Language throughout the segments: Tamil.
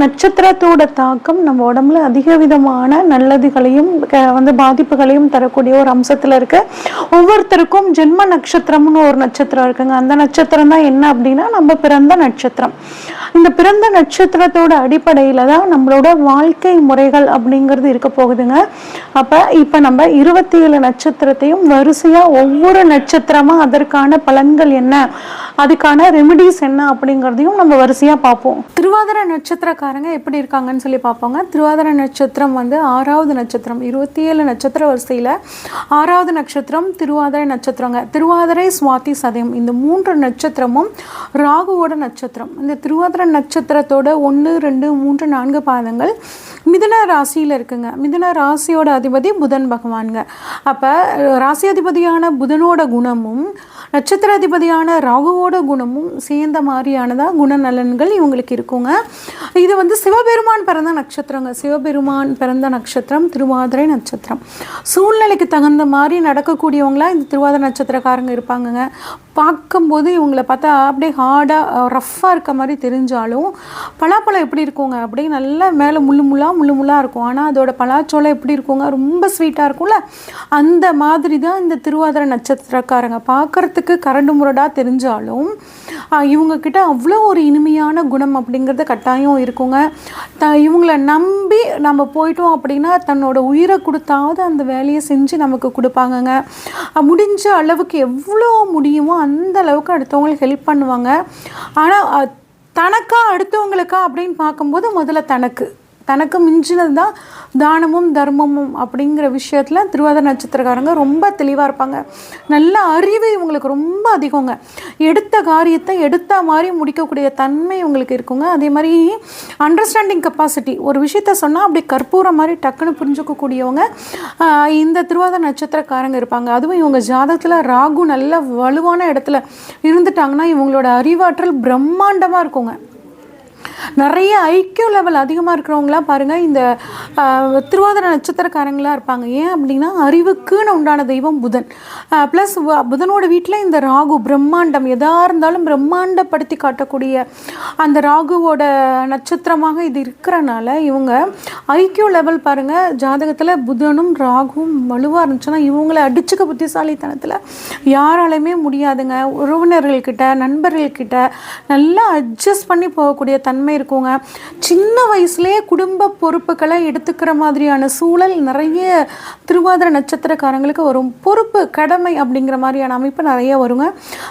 நட்சத்திரத்தோட தாக்கம் நம்ம உடம்புல அதிக விதமான நல்லதுகளையும் வந்து பாதிப்புகளையும் தரக்கூடிய ஒரு அம்சத்தில் இருக்கு. ஒவ்வொருத்தருக்கும் ஜென்ம நட்சத்திரம்னு ஒரு நட்சத்திரம் இருக்குங்க. அந்த நட்சத்திரம் தான் என்ன அப்படின்னா நம்ம பிறந்த நட்சத்திரம். இந்த பிறந்த நட்சத்திரத்தோட அடிப்படையில் தான் நம்மளோட வாழ்க்கை முறைகள் அப்படிங்கிறது இருக்க போகுதுங்க. அப்போ இப்போ நம்ம இருபத்தி ஏழு நட்சத்திரத்தையும் வரிசையாக ஒவ்வொரு நட்சத்திரமாக அதற்கான பலன்கள் என்ன அதுக்கான ரெமிடிஸ் என்ன அப்படிங்கிறதையும் நம்ம வரிசையாக பார்ப்போம். திருவாதிர நட்சத்திரக்காரங்க எப்படி இருக்காங்கன்னு சொல்லி பார்ப்போங்க. திருவாதிர நட்சத்திரம் வந்து ஆறாவது நட்சத்திரம் இருபத்தி ஏழு நட்சத்திர வரிசையில் ஆறாவது நட்சத்திரம் திருவாதிரை நட்சத்திரங்க. திருவாதிரை சுவாதி சதயம். இந்த மூன்று நட்சத்திரமும் ராகுவோட நட்சத்திரம். இந்த திருவாதிரை நட்சத்திரத்தோட ஒன்று ரெண்டு மூன்று நான்கு பாதங்கள் மிதுன ராசியில் இருக்குங்க. மிதுன ராசியோட அதிபதி புதன் பகவானுங்க. அப்போ ராசி அதிபதியான புதனோட குணமும் நட்சத்திர அதிபதியான ராகுவோட குணமும் சேர்ந்த மாதிரியானதாக குணநலன்கள் இவங்களுக்கு இருக்குங்க. இது வந்து சிவபெருமான் பிறந்த நட்சத்திரங்க. சிவபெருமான் பிறந்த நட்சத்திரம் திருவாதிரை நட்சத்திரம். சூழ்நிலைக்கு தகுந்த மாதிரி நடக்கக்கூடியவங்களாம் இந்த திருவாதிரை நட்சத்திரக்காரங்க இருப்பாங்கங்க. பார்க்கும்போது இவங்களை பார்த்தா அப்படியே ஹார்டாக ரஃப்பாக இருக்க மாதிரி தெரிஞ்சாலும் பலாப்பழம் எப்படி இருக்குங்க? அப்படியே நல்லா மேலே முள்ளு முள்ளாக முள்ளு முள்ளாக இருக்கும். ஆனால் அதோட பலாச்சோளம் எப்படி இருக்குங்க? ரொம்ப ஸ்வீட்டாக இருக்கும்ல. அந்த மாதிரி தான் இந்த திருவாதிரை நட்சத்திரக்காரங்க. பார்க்கறதுக்கு கரண்டு முரடாக தெரிஞ்சாலும் இவங்கக்கிட்ட அவ்வளோ ஒரு இனிமையான குணம் அப்படிங்கிறது கட்டாயம் இருக்குங்க. த இவங்களை நம்பி நம்ம போயிட்டோம் அப்படின்னா தன்னோட உயிரை கொடுத்தாவது அந்த வேலையை செஞ்சு நமக்கு கொடுப்பாங்கங்க. முடிஞ்ச அளவுக்கு எவ்வளோ முடியுமோ அந்த அளவுக்கு அடுத்தவங்களுக்கு ஹெல்ப் பண்ணுவாங்க. ஆனால் தனக்கா அடுத்தவங்களுக்கா அப்படின்னு பார்க்கும்போது முதல்ல தனக்கு. தனக்கு மிஞ்சினது தான் தானமும் தர்மமும் அப்படிங்கிற விஷயத்தில் திருவாத நட்சத்திரக்காரங்க ரொம்ப தெளிவாக இருப்பாங்க. நல்ல அறிவு இவங்களுக்கு ரொம்ப அதிகங்க. எடுத்த காரியத்தை எடுத்த மாதிரி முடிக்கக்கூடிய தன்மை இவங்களுக்கு இருக்குங்க. அதே மாதிரி அண்டர்ஸ்டாண்டிங் கெப்பாசிட்டி ஒரு விஷயத்த சொன்னால் அப்படி கற்பூரம் மாதிரி டக்குன்னு புரிஞ்சுக்கக்கூடியவங்க இந்த திருவாத நட்சத்திரக்காரங்க இருப்பாங்க. அதுவும் இவங்க ஜாதகத்தில் ராகு நல்ல வலுவான இடத்துல இருந்துட்டாங்கன்னா இவங்களோட அறிவாற்றல் பிரம்மாண்டமாக இருக்குங்க. நிறைய ஐக்கியூ லெவல் அதிகமாக இருக்கிறவங்களாம் பாருங்கள் இந்த திருவாதிர நட்சத்திரக்காரங்களாக இருப்பாங்க. ஏன் அப்படின்னா அறிவுக்குன்னு உண்டான தெய்வம் புதன். ப்ளஸ் புதனோட வீட்டில் இந்த ராகு பிரம்மாண்டம் எதாக இருந்தாலும் பிரம்மாண்டப்படுத்தி காட்டக்கூடிய அந்த ராகுவோட நட்சத்திரமாக இது இருக்கிறனால இவங்க ஐக்கியூ லெவல் பாருங்கள் ஜாதகத்தில் புதனும் ராகுவும் வலுவாக இருந்துச்சுன்னா இவங்களை அடிச்சுக்க புத்திசாலித்தனத்தில் யாராலையுமே முடியாதுங்க. உறவினர்கள்கிட்ட நண்பர்கள்கிட்ட நல்லா அட்ஜஸ்ட் பண்ணி போகக்கூடிய தன்மை இருக்குங்க. சின்ன வயசுலேயே குடும்ப பொறுப்புகளை எடுத்துக்கிற மாதிரியான சூழல் நிறைய திருவாதிர நட்சத்திரக்காரங்களுக்கு வரும். பொறுப்பு கடமை அப்படிங்கிற மாதிரியான அமைப்பு நிறைய வருங்க.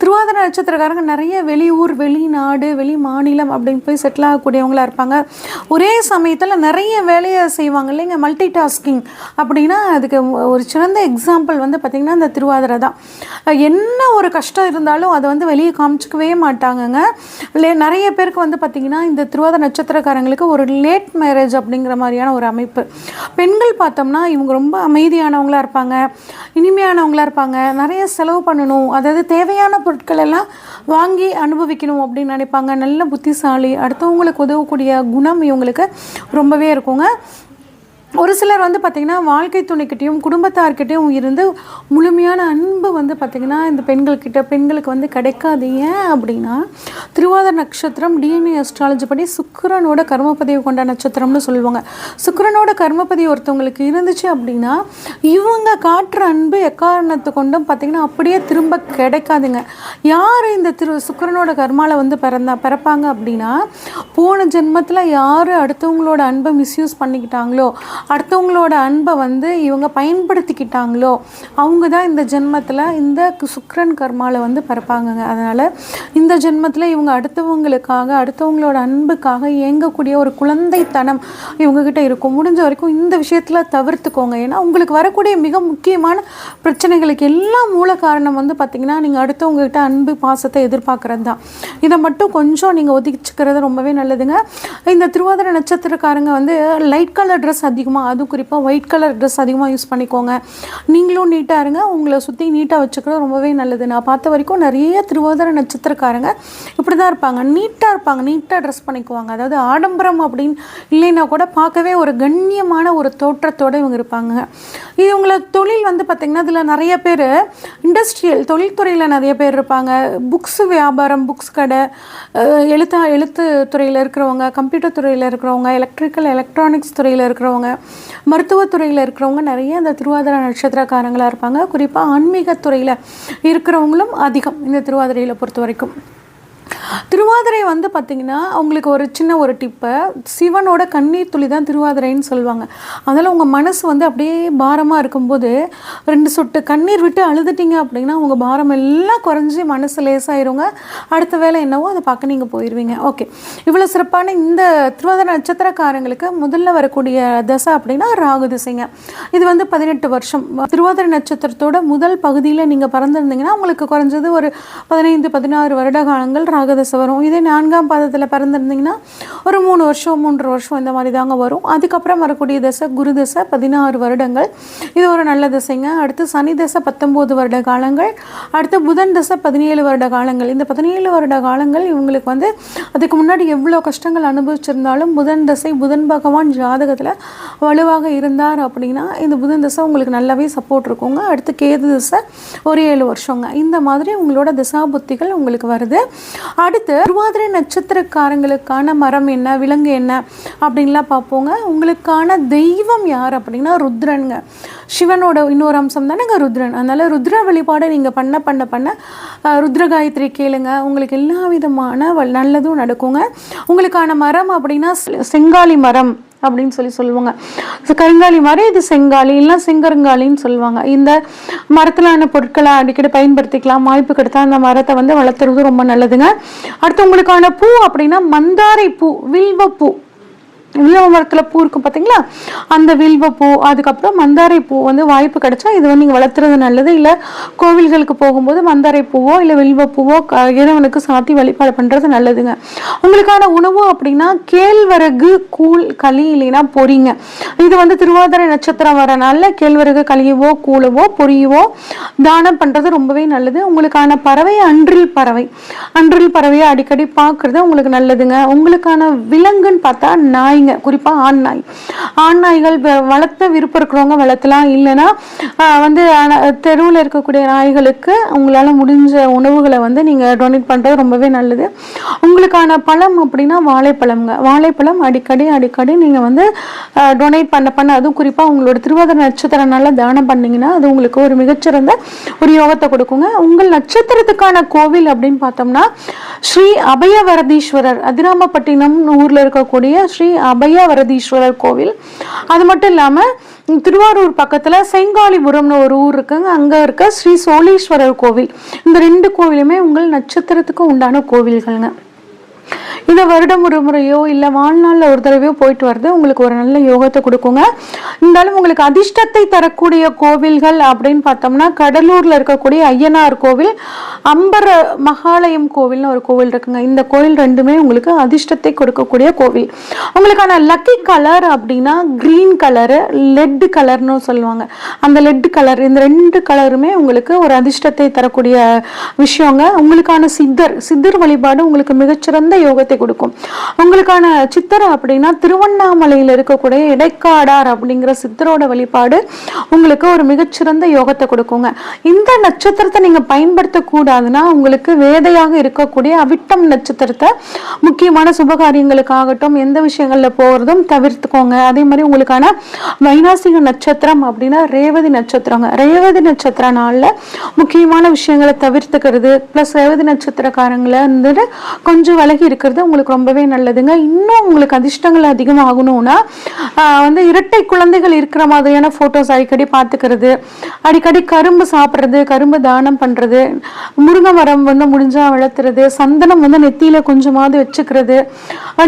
திருவாதிர நட்சத்திரக்காரங்க நிறைய வெளியூர் வெளிநாடு வெளி மாநிலம் அப்படின்னு போய் செட்டில் ஆகக்கூடியவங்களா இருப்பாங்க. ஒரே சமயத்தில் நிறைய வேலையை செய்வாங்க இல்லைங்க. மல்டி டாஸ்கிங் அப்படின்னா அதுக்கு ஒரு சிறந்த எக்ஸாம்பிள் வந்து பார்த்திங்கன்னா இந்த திருவாதிரை தான். என்ன ஒரு கஷ்டம் இருந்தாலும் அதை வந்து வெளியே காமிச்சிக்கவே மாட்டாங்கங்க. இல்லை நிறைய பேருக்கு வந்து பார்த்திங்கன்னா இந்த திருவாத நட்சத்திரக்காரங்களுக்கு ஒரு லேட் மேரேஜ் அப்படிங்கிற மாதிரியான ஒரு அமைப்பு. பெண்கள் பார்த்தோம்னா இவங்க ரொம்ப அமைதியானவங்களா இருப்பாங்க இனிமையானவங்களா இருப்பாங்க நிறைய செலவு பண்ணணும் அதாவது தேவையான பொருட்கள் எல்லாம் வாங்கி அனுபவிக்கணும் அப்படின்னு நினைப்பாங்க. நல்ல புத்திசாலி அடுத்தவங்களுக்கு உதவக்கூடிய குணம் இவங்களுக்கு ரொம்பவே இருக்குங்க. ஒரு சிலர் வந்து பார்த்திங்கன்னா வாழ்க்கை துணைக்கிட்டையும் குடும்பத்தார்கிட்டையும் இருந்து முழுமையான அன்பு வந்து பார்த்திங்கன்னா இந்த பெண்கள்கிட்ட பெண்களுக்கு வந்து கிடைக்காது. ஏன் அப்படின்னா திருவாதிர நட்சத்திரம் டிஎன்ஏ அஸ்ட்ராலஜி படி சுக்கரனோட கர்மப்பதிவு கொண்ட நட்சத்திரம்னு சொல்லுவாங்க. சுக்கரனோட கர்மப்பதிவு ஒருத்தவங்களுக்கு இருந்துச்சு அப்படின்னா இவங்க காட்டுற அன்பு எக்காரணத்தை கொண்டும் பார்த்திங்கன்னா அப்படியே திரும்ப கிடைக்காதுங்க. யார் இந்த திரு சுக்கிரனோட கர்மாவில் வந்து பிறந்தா பிறப்பாங்க அப்படின்னா போன ஜென்மத்தில் யார் அடுத்தவங்களோட அன்பை மிஸ்யூஸ் பண்ணிக்கிட்டாங்களோ அடுத்தவங்களோட அன்பை வந்து இவங்க பயன்படுத்திக்கிட்டாங்களோ அவங்க தான் இந்த ஜென்மத்தில் இந்த சுக்ரன் கர்மாவில் வந்து பிறப்பாங்கங்க. அதனால் இந்த ஜென்மத்தில் இவங்க அடுத்தவங்களுக்காக அடுத்தவங்களோட அன்புக்காக இயங்கக்கூடிய ஒரு குழந்தைத்தனம் இவங்கக்கிட்ட இருக்கும். முடிஞ்ச வரைக்கும் இந்த விஷயத்தில் தவிர்த்துக்கோங்க. ஏன்னா உங்களுக்கு வரக்கூடிய மிக முக்கியமான பிரச்சனைகளுக்கு எல்லாம் மூல காரணம் வந்து பார்த்திங்கன்னா நீங்கள் அடுத்தவங்ககிட்ட அன்பு பாசத்தை எதிர்பார்க்குறது தான் இதை மட்டும் கொஞ்சம் நீங்கள் ஒதுக்கிச்சுக்கிறது ரொம்பவே நல்லதுங்க. இந்த திருவாதிரை நட்சத்திரக்காரங்க வந்து லைட் கலர் ட்ரெஸ் அதிகமாக அதுவும் குறிப்பாக ஒயிட் கலர் ட்ரெஸ் அதிகமாக யூஸ் பண்ணிக்கோங்க. நீங்களும் நீட்டாக இருங்க. உங்களை சுற்றி நீட்டாக வச்சுக்கிறது ரொம்பவே நல்லது. நான் பார்த்த வரைக்கும் நிறைய திருவோதர நட்சத்திரக்காரங்க இப்படி தான் இருப்பாங்க. நீட்டாக இருப்பாங்க. நீட்டாக ட்ரெஸ் பண்ணிக்குவாங்க. அதாவது ஆடம்பரம் அப்படின்னு இல்லைன்னா கூட பார்க்கவே ஒரு கண்ணியமான ஒரு தோற்றத்தோடு இவங்க இருப்பாங்க. இது உங்களை தொழில் வந்து பார்த்திங்கன்னா இதில் நிறைய பேர் இண்டஸ்ட்ரியல் தொழில்துறையில் நிறைய பேர் இருப்பாங்க. புக்ஸ் வியாபாரம் புக்ஸ் கடை எழுத்தா எழுத்து துறையில் இருக்கிறவங்க கம்ப்யூட்டர் துறையில் இருக்கிறவங்க எலக்ட்ரிக்கல் எலக்ட்ரானிக்ஸ் துறையில் இருக்கிறவங்க. மருத்துவத்துறையில் இருக்கிறவங்க நிறைய இந்த திருவாதிரை நட்சத்திரக்காரங்களாக இருப்பாங்க. குறிப்பாக ஆன்மீகத்துறையில் இருக்கிறவங்களும் அதிகம் இந்த திருவாதிரையில் பொறுத்த வரைக்கும் திருவாதிரை வந்து பார்த்திங்கன்னா அவங்களுக்கு ஒரு சின்ன ஒரு டிப்பை சிவனோட கண்ணீர் துளி தான் திருவாதிரைன்னு சொல்லுவாங்க. அதனால் உங்கள் மனசு வந்து அப்படியே பாரமாக இருக்கும்போது ரெண்டு சொட்டு கண்ணீர் விட்டு அழுதுட்டீங்க அப்படின்னா உங்கள் பாரம் எல்லாம் குறைஞ்சி மனசு லேசாயிருங்க. அடுத்த வேலை என்னவோ அதை பார்க்க நீங்கள் போயிடுவீங்க ஓகே இவ்வளோ சிறப்பான இந்த திருவாதிரை நட்சத்திரக்காரங்களுக்கு முதல்ல வரக்கூடிய தசை அப்படின்னா ராகு திசைங்க. இது வந்து பதினெட்டு வருஷம். திருவாதிரை நட்சத்திரத்தோட முதல் பகுதியில் நீங்கள் பிறந்திருந்தீங்கன்னா உங்களுக்கு குறைஞ்சது ஒரு பதினைந்து பதினாறு வருட காலங்கள் ராகதசை வரும். இதே நான்காம் பாதத்தில் பிறந்திருந்தீங்கன்னா ஒரு மூணு வருஷம் மூன்று வருஷம் இந்த மாதிரி தாங்க வரும். அதுக்கப்புறம் வரக்கூடிய தசை குரு தசை பதினாறு வருடங்கள். இது ஒரு நல்ல திசைங்க. அடுத்து சனி தசை பத்தொம்போது வருட காலங்கள். அடுத்து புதன் தசை பதினேழு வருட காலங்கள். இந்த பதினேழு வருட காலங்கள் இவங்களுக்கு வந்து அதுக்கு முன்னாடி எவ்வளோ கஷ்டங்கள் அனுபவிச்சிருந்தாலும் புதன் தசை புதன் பகவான் ஜாதகத்தில் வலுவாக இருந்தார் அப்படின்னா இந்த புதன் தசை உங்களுக்கு நல்லாவே சப்போர்ட் இருக்குங்க. அடுத்து கேது தசை ஒரு ஏழு வருஷங்க. இந்த மாதிரி உங்களோட திசா புத்திகள் உங்களுக்கு வருது. அடுத்து திருவாதிரை நட்சத்திரக்காரங்களுக்கான மரம் என்ன விலங்கு என்ன அப்படின்லாம் பார்ப்போங்க. உங்களுக்கான தெய்வம் யார் அப்படின்னா ருத்ரனுங்க. சிவனோட இன்னொரு அம்சம் தானேங்க ருத்ரன். அதனால் ருத்ர வழிபாடு நீங்கள் பண்ண பண்ண பண்ண ருத்ர காயத்ரி கேளுங்க. உங்களுக்கு எல்லா விதமான நல்லதும் நடக்குங்க. உங்களுக்கான மரம் அப்படின்னா செங்காலி மரம். அப்படின்னு சொல்லி சொல்லுவாங்க. கருங்காலி மரம் இது செங்காலி இல்லை செங்கருங்காலின்னு சொல்லுவாங்க. இந்த மரத்திலான பொருட்களை அடிக்கடி பயன்படுத்திக்கலாம். வாய்ப்பு கிடைத்தா அந்த மரத்தை வந்து வளர்த்துறது ரொம்ப நல்லதுங்க. அடுத்து உங்களுக்கான பூ அப்படின்னா மந்தாரை பூ வில்வ பூ. வில்வ மரத்தில் பூ இருக்கும் பார்த்தீங்களா அந்த வில்வ பூ அதுக்கப்புறம் மந்தாரை பூ வந்து வாய்ப்பு கிடைச்சா இது வந்து நீங்கள் வளர்த்துறது நல்லது. இல்லை கோவில்களுக்கு போகும்போது மந்தாரை பூவோ இல்லை வில்வ பூவோ இறைவனுக்கு சாத்தி வழிபாடு பண்ணுறது நல்லதுங்க. உங்களுக்கான உணவு அப்படின்னா கேழ்வரகு கூழ் களி இல்லைன்னா பொறிங்க இது வந்து திருவாதிரை நட்சத்திரம் வரனால கேழ்வரகு களியவோ கூழவோ பொரியவோ தானம் பண்ணுறது ரொம்பவே நல்லது. உங்களுக்கான பறவை அன்றில் பறவை. அன்றில் பறவையை அடிக்கடி பார்க்குறது உங்களுக்கு நல்லதுங்க. உங்களுக்கான விலங்குன்னு பார்த்தா நாய் நாய்ங்க குறிப்பாக ஆண் நாய். ஆண் நாய்கள் வளர்த்த விருப்பம் இருக்கிறவங்க வளர்த்தலாம். இல்லைன்னா வந்து தெருவில் இருக்கக்கூடிய நாய்களுக்கு உங்களால் முடிஞ்ச உணவுகளை வந்து நீங்கள் டொனேட் பண்ணுறது ரொம்பவே நல்லது. உங்களுக்கான பழம் அப்படின்னா வாழைப்பழம்ங்க. வாழைப்பழம் அடிக்கடி அடிக்கடி நீங்கள் வந்து டொனேட் பண்ண பண்ண அதுவும் குறிப்பாக உங்களோட திருவாதிரை நட்சத்திரனால தானம் பண்ணீங்கன்னா அது உங்களுக்கு ஒரு மிகச்சிறந்த ஒரு யோகத்தை கொடுக்குங்க. உங்கள் நட்சத்திரத்துக்கான கோவில் அப்படின்னு பார்த்தோம்னா ஸ்ரீ அபயவரதீஸ்வரர் அதிராமப்பட்டினம் ஊரில் இருக்கக்கூடிய ஸ்ரீ அபயவரதீஸ்வரர் கோவில். அது மட்டும் இல்லாமல் திருவாரூர் பக்கத்தில் செங்காலிபுரம்னு ஒரு ஊர் இருக்குங்க. அங்கே இருக்க ஸ்ரீ சோழீஸ்வரர் கோவில். இந்த ரெண்டு கோவிலுமே உங்கள் நட்சத்திரத்துக்கு உண்டான கோவில்கள்ங்க. இந்த வருடம் ஒரு முறையோ இல்லை வாழ்நாளில் ஒரு தடவையோ போயிட்டு வர்றது உங்களுக்கு ஒரு நல்ல யோகத்தை கொடுக்குங்க. இருந்தாலும் உங்களுக்கு அதிர்ஷ்டத்தை தரக்கூடிய கோவில்கள் அப்படின்னு பார்த்தோம்னா கடலூரில் இருக்கக்கூடிய ஐயனார் கோவில் அம்பர மகாலயம் கோவில்னு ஒரு கோவில் இருக்குங்க. இந்த கோவில் ரெண்டுமே உங்களுக்கு அதிர்ஷ்டத்தை கொடுக்கக்கூடிய கோவில். உங்களுக்கான லக்கி கலர் அப்படின்னா க்ரீன் கலரு லெட் கலர்னு சொல்லுவாங்க. அந்த லெட் கலர் இந்த ரெண்டு கலருமே உங்களுக்கு ஒரு அதிர்ஷ்டத்தை தரக்கூடிய விஷயங்க. உங்களுக்கான சித்தர் சித்தர் வழிபாடு உங்களுக்கு மிகச்சிறந்த யோகத்தை கொடுக்கும். உங்களுக்கான சித்திரை அப்படின்னா திருவண்ணாமலையில் இருக்கக்கூடிய இடைக்காடார் அப்படிங்கிற சித்தரோட வழிபாடு உங்களுக்கு ஒரு மிகச்சிறந்த யோகத்தை கொடுக்குங்க. இந்த நட்சத்திரத்தை நீங்க பயன்படுத்தக்கூடாதுன்னா உங்களுக்கு வேதையாக இருக்கக்கூடிய அவிட்டம் நட்சத்திரத்தை முக்கியமான சுபகாரியங்களுக்காகட்டும் எந்த விஷயங்கள்ல போகிறதும் தவிர்த்துக்கோங்க. அதே மாதிரி உங்களுக்கான வைனாசிக நட்சத்திரம் அப்படின்னா ரேவதி நட்சத்திரங்க. ரேவதி நட்சத்திர நாளில் முக்கியமான விஷயங்களை தவிர்த்துக்கிறது. ப்ளஸ் ரேவதி நட்சத்திரக்காரங்களை வந்துட்டு கொஞ்சம் விலகி இருக்கிறது. உங்களுக்கு ரொம்பவே நல்லதுங்க. இன்னும் உங்களுக்கு அதிர்ஷ்டங்கள் அதிகமாகணும்னா வந்து இரட்டை குழந்தைகள் இருக்கிற மாதிரியான ஃபோட்டோஸ் அடிக்கடி பார்த்துக்கிறது. அடிக்கடி கரும்பு சாப்பிட்றது கரும்பு தானம் பண்ணுறது முருங்கை மரம் வந்து முடிஞ்சால் வளர்த்துறது சந்தனம் வந்து நெத்தியில் கொஞ்சமாவது வச்சுக்கிறது.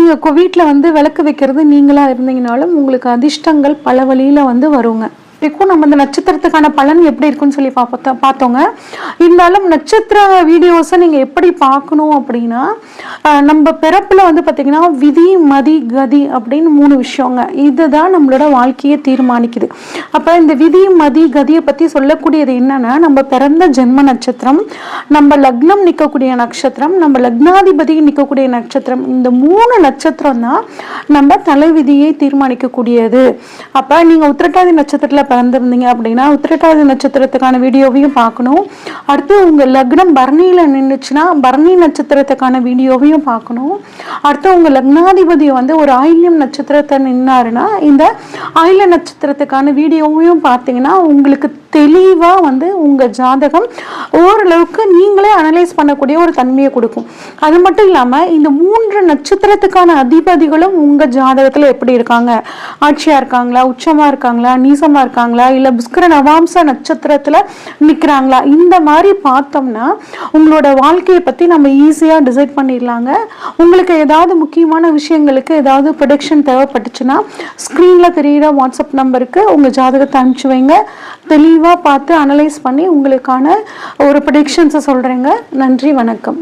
நீங்கள் வீட்டில் வந்து விளக்கு வைக்கிறது நீங்களாக இருந்தீங்கனாலும் உங்களுக்கு அதிர்ஷ்டங்கள் பல வழியில் வந்து வருங்க. இப்போ நம்ம இந்த நட்சத்திரத்துக்கான பலன் எப்படி இருக்குன்னு சொல்லி பார்ப்போம் பார்த்தோங்க. இருந்தாலும் நட்சத்திர வீடியோஸை நீங்கள் எப்படி பார்க்கணும் அப்படின்னா நம்ம பிறப்பில் வந்து பார்த்தீங்கன்னா விதி மதி கதி அப்படின்னு மூணு விஷயங்க. இதுதான் நம்மளோட வாழ்க்கையை தீர்மானிக்குது. அப்போ இந்த விதி மதி கதியை பற்றி சொல்லக்கூடியது என்னன்னா நம்ம பிறந்த ஜென்ம நட்சத்திரம் நம்ம லக்னம் நிற்கக்கூடிய நட்சத்திரம் நம்ம லக்னாதிபதி நிற்கக்கூடிய நட்சத்திரம் இந்த மூணு நட்சத்திரம் தான் நம்ம தலைவிதியை தீர்மானிக்கக்கூடியது. அப்போ நீங்கள் உத்திரட்டாதி நட்சத்திரத்தில் பிறந்திருந்தீங்க அப்படின்னா உத்திரட்டாதி நட்சத்திரத்துக்கான வீடியோவையும் பார்க்கணும். அடுத்து உங்கள் லக்னம் பரணியில் நின்றுச்சுன்னா பரணி நட்சத்திரத்துக்கான வீடியோவையும் பார்க்கணும். அடுத்து உங்கள் லக்னாதிபதி வந்து ஒரு ஆயில்யம் நட்சத்திரத்தை நின்னாருன்னா இந்த ஆயில நட்சத்திரத்துக்கான வீடியோவையும் பார்த்தீங்கன்னா உங்களுக்கு தெளிவாக வந்து உங்கள் ஜாதகம் ஓரளவுக்கு நீங்களே அனலைஸ் பண்ணக்கூடிய ஒரு தன்மையை கொடுக்கும். அது மட்டும் இல்லாமல் இந்த மூன்று நட்சத்திரத்துக்கான அதிபதிகளும் உங்கள் ஜாதகத்தில் எப்படி இருக்காங்க? ஆட்சியாக இருக்காங்களா? உச்சமாக இருக்காங்களா? நீசமாக இருக்காங்களா? இல்லை புஷ்கர நவாம்ச நட்சத்திரத்தில் நிற்கிறாங்களா இந்த மாதிரி பார்த்தோம்னா உங்களோட வாழ்க்கையை பற்றி நம்ம ஈஸியாக டிசைட் பண்ணிடலாங்க. உங்களுக்கு ஏதாவது முக்கியமான விஷயங்களுக்கு ஏதாவது ப்ரொடக்ஷன் தேவைப்பட்டுச்சுன்னா ஸ்க்ரீனில் தெரிகிற வாட்ஸ்அப் நம்பருக்கு உங்கள் ஜாதகத்தை அனுப்பிச்சு வைங்க. தெளிவாக பார்த்து அனலைஸ் பண்ணி உங்களுக்கான ஒரு ப்ரொடிக்ஷன்ஸை சொல்கிறேங்க நன்றி வணக்கம்.